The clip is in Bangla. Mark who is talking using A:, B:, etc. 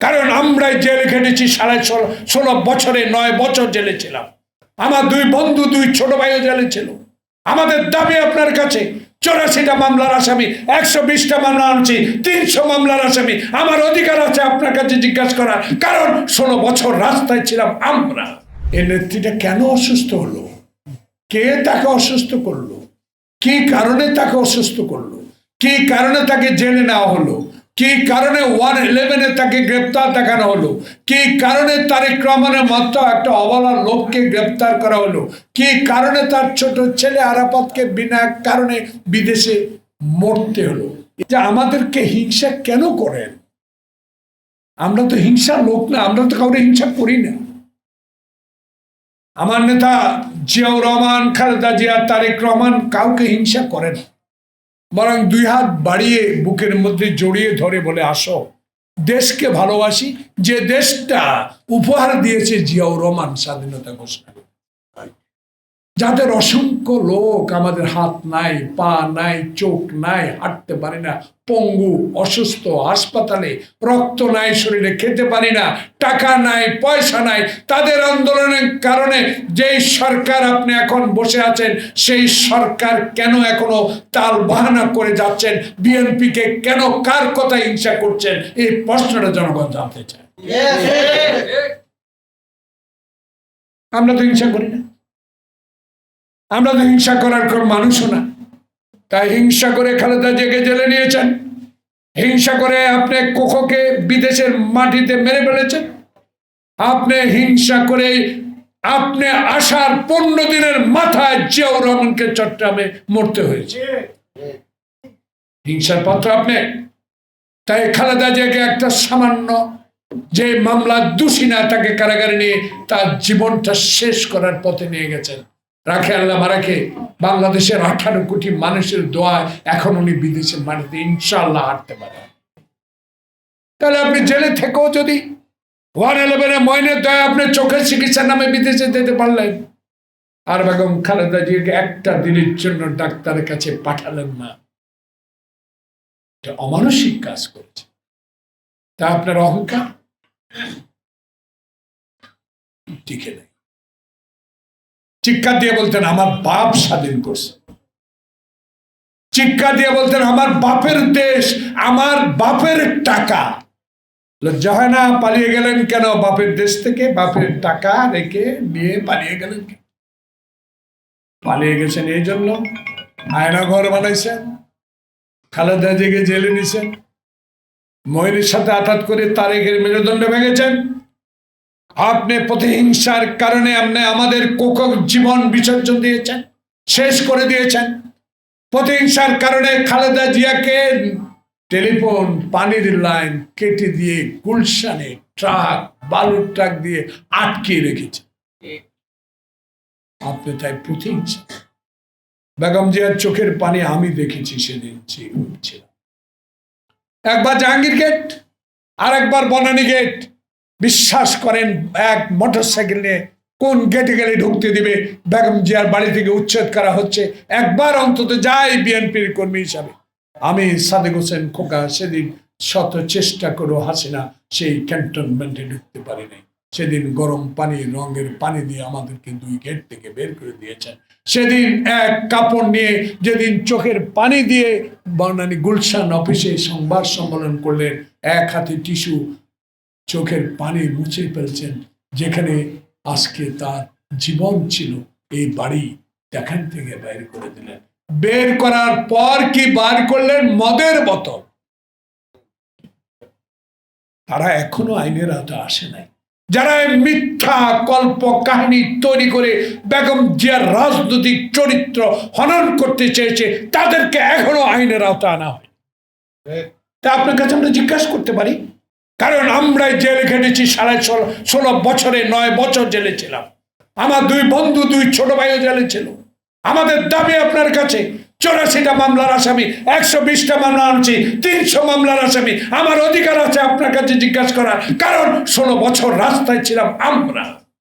A: কারণ আমরাই জেলে খেটেছি সাড়ে ষোলো ষোলো বছরে, নয় বছর জেলে ছিলাম। আমার দুই বন্ধু, দুই ছোট ভাইও জেলে ছিল। আমাদের দাবি আপনার কাছে, চৌরাশিটা মামলার আসামি, একশো বিশটা মামলা আনছি, তিনশো মামলার আসামি। আমার অধিকার আছে আপনার কাছে জিজ্ঞাসা করার, কারণ ষোলো বছর রাস্তায় ছিলাম আমরা। এই নেত্রীটা কেন অসুস্থ হলো? কে তাকে অসুস্থ করল? কি কারণে তাকে অসুস্থ করল? কি কারণে তাকে জেনে নেওয়া হলো? কি কারণে ওয়ান ইলেভেনে তাকে গ্রেপ্তার দেখানো হলো? কি কারণে তারেক রহমানের মতো একটা অবলা লোককে গ্রেপ্তার করা হলো? কি কারণে তার ছোট ছেলে আরাপতকে বিনা কারণে বিদেশে মরতে হলো? যে আমাদেরকে হিংসা কেন করেন? আমরা তো হিংসা লোক না, আমরা তো কাউকে হিংসা করি না। আমার নেতা জিয়াউর রহমান, খালেদা জিয়া, তারেক রহমান কাউকে হিংসা করেন বরং দুই হাত বাড়িয়ে বুকের মধ্যে জড়িয়ে ধরে বলে, আসো দেশকে ভালোবাসি, যে দেশটা উপহার দিয়েছে জিয়াউর রহমান স্বাধীনতা ঘোষণা। যাদের অসংখ্য লোক আমাদের হাত নাই পা নাই চোখ নাই হাঁটতে পারে না পঙ্গু অসুস্থ হাসপাতালে রক্ত নাই শরীরে খেতে পারি না টাকা নাই পয়সা নাই তাদের আন্দোলনের কারণে যেই সরকার আপনি এখন বসে আছেন সেই সরকার কেন এখনও তাল বাহানা করে যাচ্ছেন? বিএনপিকে কেন কার কথা হিংসা করছেন? এই প্রশ্নটা জনগণ জানতে চায়। আমরা তো হিংসা করি না। আমরা তো হিংসা করার কোন মানুষও না। তাই হিংসা করে খালেদা জেগে জেলে নিয়েছেন। হিংসা করে আপনি কোকোকে বিদেশের মাটিতে মেরে ফেলেছেন। আপনি হিংসা করে আপনি আসার পনেরো দিনের মাথায় জিয়াউর রহমানকে চট্টগ্রামে মরতে হয়েছে। হিংসার পাত্র আপনি। তাই খালেদা জিয়াকে একটা সামান্য যে মামলা দোষী না, তাকে কারাগারে নিয়ে তার জীবনটা শেষ করার পথে নিয়ে গেছেন। রাখে আল্লাহ মারাকে বাংলাদেশের আঠারো কোটি মানুষের দোয়া এখন উনি বিদেশে মাটিতে ইনশাল্লাহ হাঁটতে পারেন। তাহলে আপনি জেলে থেকেও যদি ওয়ান ইলেভেনে ময়নের দয়া আপনি চোখের চিকিৎসার নামে বিদেশে যেতে পারলেন, আর বেগম খালেদা জিয়াকে একটা দিনের জন্য ডাক্তারের কাছে পাঠালেন না। এটা অমানসিক কাজ করছে। তা আপনার অহংকার? টিকে নেই। চিৎকার দিয়ে বলতেন, আমার বাপ স্বাধীন করছে। চিৎকার দিয়ে বলতেন, আমার বাপের দেশ, আমার বাপের টাকা। লজ্জা হয় না, পালিয়ে গেলেন কেন? বাপের দেশ থেকে বাপের টাকা রেখে নিয়ে পালিয়ে গেলেন? পালিয়ে গেছেন এই জন্য। আয়না ঘর বানাইছেন, খালেদা জেগে জেলে নিছেন ময়ূরের সাথে আঘাত করে তারেকের মেরুদণ্ড ভেঙেছেন। আপনি প্রতিহিংসার কারণে আপনি আমাদের কোকক জীবন বিসর্জন দিয়েছেন, শেষ করে দিয়েছেন। প্রতিহিংসার কারণে খালেদা জিয়াকে টেলিফোন, পানির লাইন কেটে দিয়ে গুলশানে ট্রাক, বালুর ট্রাক দিয়ে আটকে রেখেছে। আপনি তাই প্রতিহিংসা। বেগম জিয়ার চোখের পানি আমি দেখেছি সেদিন ছিল একবার জাহাঙ্গীর গেট আর একবার বনানী গেট বিশ্বাস করেন এক মোটর সাইকেল নিয়ে কোন গেটে গেলে ঢুকতে দিবে? বেগম জিয়ার বাড়ি থেকে উচ্ছেদ করা হচ্ছে। একবার অন্তত যাই বিএনপির কর্মী হিসাবে। আমি সাদেক হোসেন খোকা সেদিন শত চেষ্টা করেও হাসিনা সেই ক্যান্টনমেন্টে ঢুকতে পারি নাই। সেদিন গরম পানি, রঙের পানি দিয়ে আমাদেরকে দুই গেট থেকে বের করে দিয়েছেন। সেদিন এক কাপড় নিয়ে যেদিন চোখের পানি দিয়ে বর্ণানি গুলশান অফিসে সংবাদ সম্মেলন করলেন, এক হাতে টিস্যু চোখের পানি মুছে ফেলছেন, যেখানে আজকে তার জীবন ছিল। এই বাড়ি এখান থেকে বের করে দিলেন। বের করার পর কি বার করলেন? মদের বোতল। তারা এখনও আইনের আওতা আসে নাই। যারা মিথ্যা কল্প কাহিনী তৈরি করে বেগম জিয়ার রাজনৈতিক চরিত্র হনন করতে চেয়েছে, তাদেরকে এখনও আইনের আওতা আনা হয় তা আপনার কাছে আমরা জিজ্ঞাসা করতে পারি? কারণ আমরাই জেলে খেটেছি সাড়ে ষোলো ষোলো বছরে, নয় বছর জেলে ছিলাম। আমার দুই বন্ধু, দুই ছোট ভাইও জেলে ছিল। আমাদের দাবি আপনার কাছে, চৌরাশিটা মামলার আসামি, একশো বিশটা মামলা আনছি, তিনশো মামলার আসামি। আমার অধিকার আছে আপনার কাছে জিজ্ঞাসা করার। কারণ ষোলো বছর রাস্তায় ছিলাম আমরা।